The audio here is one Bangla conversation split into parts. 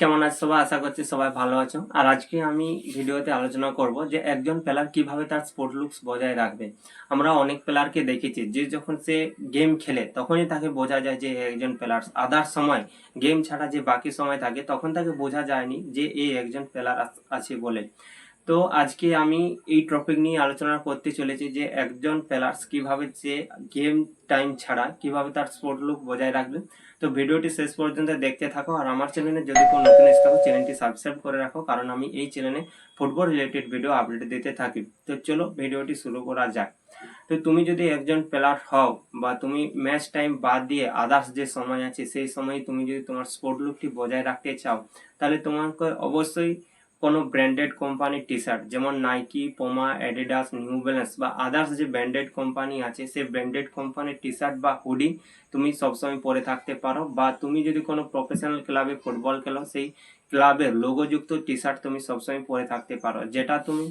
কেমন আছে? সবাই আশা করছি সবাই ভালো আছো। আর আজকে আমি ভিডিওতে আলোচনা করব যে একজন প্লেয়ার কীভাবে তার স্পোর্ট লুকস বজায় রাখবে। আমরা অনেক প্লেয়ারকে দেখেছি, যে যখন সে গেম খেলে, তখনই তাকে বোঝা যায় যে একজন প্লেয়ার আদার সময় গেম ছাড়া যে বাকি সময় থাকে, তখন তাকে বোঝা যায়নি যে এই একজন প্লেয়ার আছে বলে। তো আজকে আমি এই টপিক নিয়ে আলোচনা করতে চলেছি যে একজন প্লেয়ার্স কীভাবে যে গেম টাইম ছাড়া, কীভাবে তার স্পোর্ট লুক বজায় রাখবে। তো ভিডিওটি শেষ পর্যন্ত দেখতে থাকো আর আমার চ্যানেলে যদি কোনো নতুন এসে থাকো চ্যানেলটি সাবস্ক্রাইব করে রাখো, কারণ আমি এই চ্যানেলে ফুটবল রিলেটেড ভিডিও আপডেট দিতে থাকি। তো চলো ভিডিওটি শুরু করা যাক। তো তুমি যদি একজন প্লেয়ার হও বা তুমি ম্যাচ টাইম বাদ দিয়ে আদার্স যে সময় আছে, সেই সময় তুমি যদি তোমার স্পোর্ট লুকটি বজায় রাখতে চাও, তাহলে তোমাকে অবশ্যই কোনো ব্র্যান্ডেড কোম্পানির টি শার্ট যেমন Nike, Puma, Adidas, new balance বা আদার্স যে ব্র্যান্ডেড কোম্পানি আছে, সে ব্র্যান্ডেড কোম্পানির টি শার্ট বা হুডি তুমি সবসময় পরে থাকতে পারো বা তুমি যদি কোনো প্রফেশনাল ক্লাবে ফুটবল খেলো, সেই ক্লাবের লোগোযুক্ত টি শার্ট তুমি সবসময় পরে থাকতে পারো, যেটা তুমি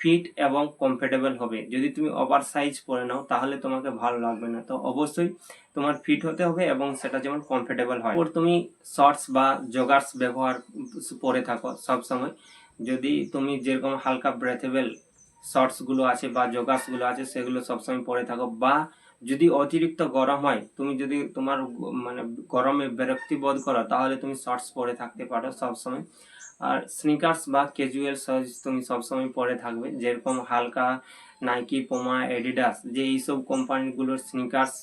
ফিট এবং কমফোর্টেবল হবে। যদি তুমি ওভার সাইজ পরে নাও, তাহলে তোমাকে ভালো লাগবে না। তো অবশ্যই তোমার ফিট হতে হবে এবং সেটা যেমন কমফোর্টেবল হয়। ওর তুমি শর্টস বা জগার্স ব্যবহার পরে থাকো সব সময় যদি তুমি যেরকম হালকা ব্রেথেবল শর্টসগুলো আছে বা জগার্সগুলো আছে, সেগুলো সবসময় পরে থাকো। বা যদি অতিরিক্ত গরম হয়, তুমি যদি তোমার মানে গরমে বিরক্তি বোধ করো, তাহলে তুমি শর্টস পরে থাকতে পারো সবসময়। আর স্নিকার্স বা ক্যাজুয়াল সাইজ তুমি সবসময় পরে থাকবে। যেরকম হালকা নাইকি পোমা এডিডাস যে এইসব কোম্পানিগুলোর স্নিকার্স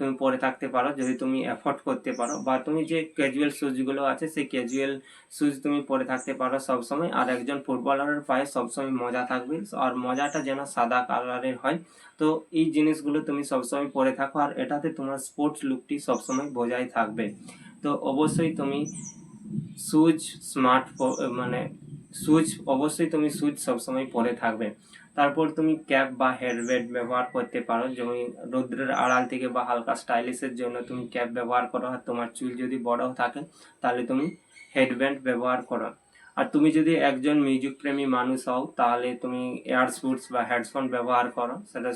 তুমি পরে থাকতে পারো, যদি তুমি অ্যাফোর্ড করতে পারো। বা তুমি যে ক্যাজুয়াল শুজগুলো আছে, সেই ক্যাজুয়াল শুজ তুমি পরে থাকতে পারো সবসময়। আর একজন ফুটবলারের পায়ে সবসময় মজা থাকবে। আর মজাটা যেন সাদা কালারের হয়, তো এই জিনিসগুলো তুমি সবসময় পরে থাকো। আর এটাতে তোমার স্পোর্টস লুকটি সবসময় বজায় থাকবে। তো অবশ্যই তুমি সুজ স্মার্ট মানে সুজ অবশ্যই তুমি সুজ সবসময় পরে থাকবে। তারপর তুমি ক্যাপ বা হেডব্যান্ড ব্যবহার করতে পারো। যেমন রৌদ্রের আড়াল থেকে বা হালকা স্টাইলিশের জন্য তুমি ক্যাপ ব্যবহার করো আর তোমার চুল যদি বড় থাকে, তাহলে তুমি হেডব্যান্ড ব্যবহার করো। আর তুমি যদি একজন মিউজিক প্রেমী মানুষ হও, তাহলে তুমি এয়ারস্পুটস বা হেডফোন ব্যবহার করো। সেটা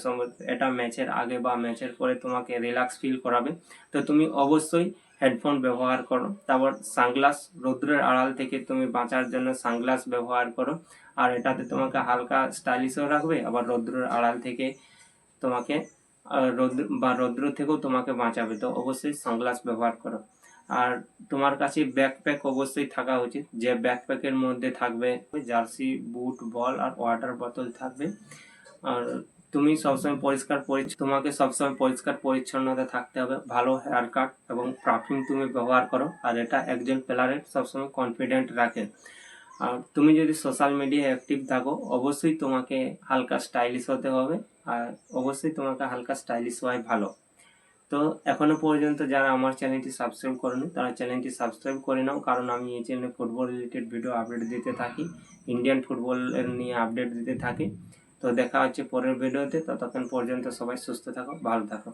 এটা ম্যাচের আগে বা ম্যাচের পরে তোমাকে রিল্যাক্স ফিল করাবে। তো তুমি অবশ্যই হেডফোন ব্যবহার করো। তারপর সানগ্লাস রৌদ্রের আড়াল থেকে তুমি বাঁচার জন্য সানগ্লাস ব্যবহার করো। আর এটাতে তোমাকে হালকা স্টাইলিশও রাখবে, আবার রৌদ্রের আড়াল থেকে তোমাকে রৌদ্র, বা রৌদ্র থেকেও তোমাকে বাঁচাবে। তো অবশ্যই সানগ্লাস ব্যবহার করো। আর তোমার কাছে ব্যাকপ্যাক অবশ্যই থাকা উচিত। যে ব্যাকপ্যাকের মধ্যে থাকবে, জার্সি, বুট, বল আর ওয়াটার বোতল থাকবে। আর তুমি সবসময় পরিষ্কার পরিচ্ছন্ন তোমাকে সবসময় পরিষ্কার পরিচ্ছন্নতা থাকতে হবে। ভালো হেয়ার কাট এবং পারফিউম তুমি ব্যবহার করো আর এটা একজন প্লেয়ারের সবসময় কনফিডেন্ট রাখে। আর তুমি যদি সোশ্যাল মিডিয়ায় অ্যাক্টিভ থাকো, অবশ্যই তোমাকে হালকা স্টাইলিশ হতে হবে আর অবশ্যই তোমাকে হালকা স্টাইলিশ হওয়াই ভালো। তো এখনও পর্যন্ত যারা আমার চ্যানেলটি সাবস্ক্রাইব করেনি, তারা চ্যানেলটি সাবস্ক্রাইব করে নাও। কারণ আমি এই চ্যানেলে ফুটবল রিলেটেড ভিডিও আপডেট দিতে থাকি ইন্ডিয়ান ফুটবলের নিয়ে আপডেট দিতে থাকি। তো দেখা হচ্ছে পরের ভিডিওতে। ততক্ষণ পর্যন্ত সবাই সুস্থ থাকো ভালো থাকো।